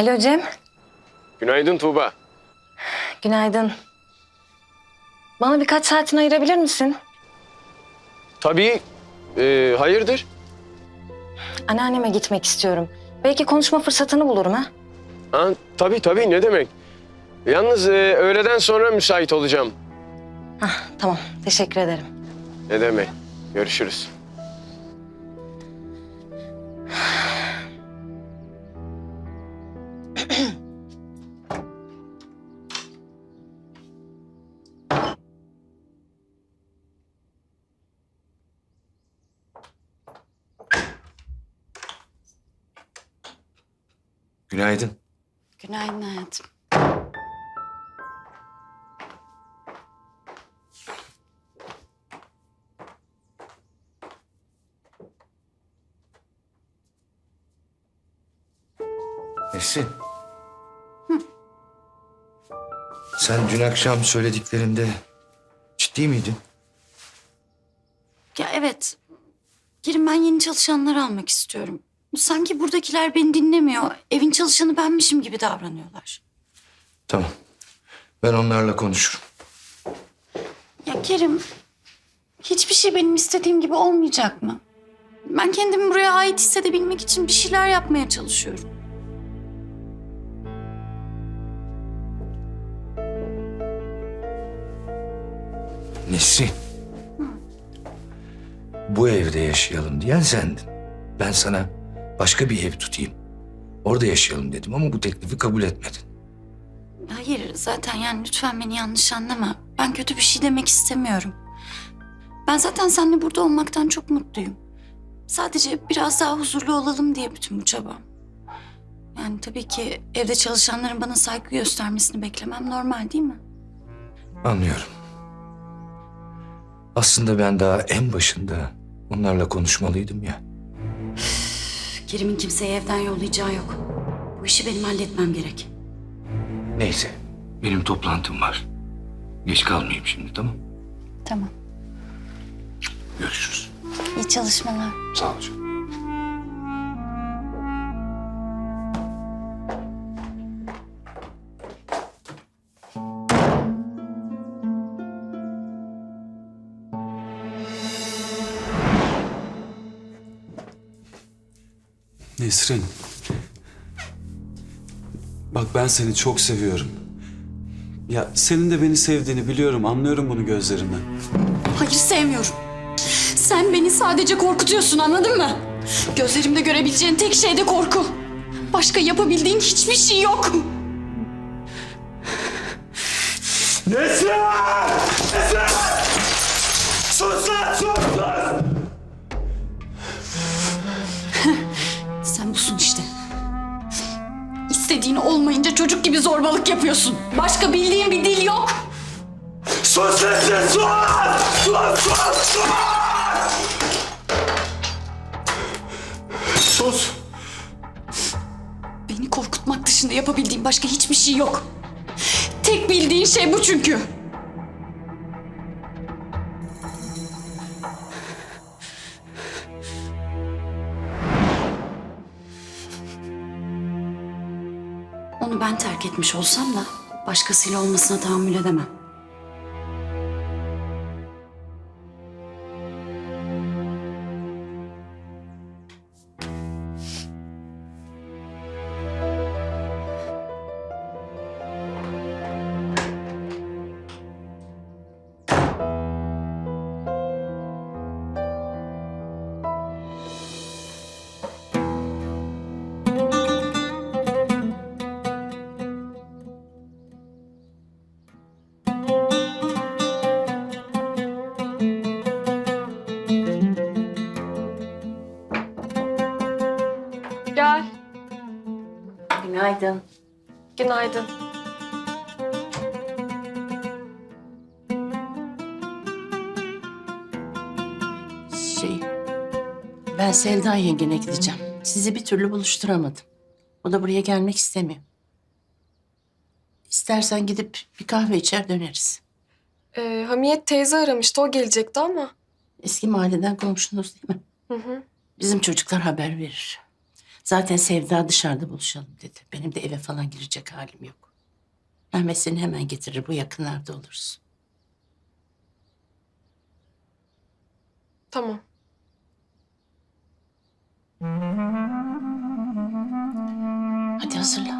Alo Cem, Günaydın Tuğba. günaydın. Bana birkaç saatini ayırabilir misin? Tabii. Ee, hayırdır? Anneanneme gitmek istiyorum. Belki konuşma fırsatını bulurum ha. Ha, tabii tabii ne demek. Yalnız e, öğleden sonra müsait olacağım. Hah, tamam, teşekkür ederim. Ne demek. Görüşürüz. Günaydın. Günaydın hayatım. Nesin? Sen dün akşam söylediklerinde ciddi miydin? Ya evet. Kerim ben yeni çalışanları almak istiyorum. Sanki buradakiler beni dinlemiyor. Evin çalışanı benmişim gibi davranıyorlar. Tamam. Ben onlarla konuşurum. Ya Kerim, hiçbir şey benim istediğim gibi olmayacak mı? Ben kendimi buraya ait hissedebilmek için bir şeyler yapmaya çalışıyorum. Nesin? Bu evde yaşayalım diyen sendin. Ben sana başka bir ev tutayım. Orada yaşayalım dedim ama bu teklifi kabul etmedin. Hayır zaten yani lütfen beni yanlış anlama. Ben kötü bir şey demek istemiyorum. Ben zaten seninle burada olmaktan çok mutluyum. Sadece biraz daha huzurlu olalım diye bütün bu çabam. Yani tabii ki evde çalışanların bana saygı göstermesini beklemem normal değil mi? Anlıyorum. Aslında ben daha en başında onlarla konuşmalıydım ya. Kerim'in kimseyi evden yollayacağı yok. Bu işi benim halletmem gerek. Neyse. Benim toplantım var. Geç kalmayayım şimdi tamam Tamam. Görüşürüz. İyi çalışmalar. Sağ ol canım. Nesrin. Bak ben seni çok seviyorum. Ya senin de beni sevdiğini biliyorum, anlıyorum bunu gözlerinden. Hayır sevmiyorum. Sen beni sadece korkutuyorsun anladın mı? Gözlerimde görebileceğin tek şey de korku. Başka yapabildiğin hiçbir şey yok. Sen İstediğin olmayınca çocuk gibi zorbalık yapıyorsun. Başka bildiğin bir dil yok. Sus Nesin sus! Sus sus sus! Sus! Beni korkutmak dışında yapabildiğin başka hiçbir şey yok. Tek bildiğin şey bu çünkü. Onu ben terk etmiş olsam da başkasıyla olmasına tahammül edemem. Gel. Günaydın. Günaydın. Şey, ben Selda yengene gideceğim. Sizi bir türlü buluşturamadım. O da buraya gelmek istemiyor. İstersen gidip bir kahve içer döneriz. Ee, Hamiyet teyze aramıştı. O gelecekti ama. Eski mahalleden komşunuz değil mi? Hı hı. Bizim çocuklar haber verir. Zaten Sevda dışarıda buluşalım dedi. Benim de eve falan girecek halim yok. Mehmet seni hemen getirir. Bu yakınlarda olursun. Tamam. Hadi hazırlan.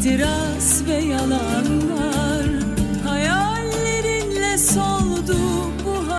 ihtiras ve yalanlar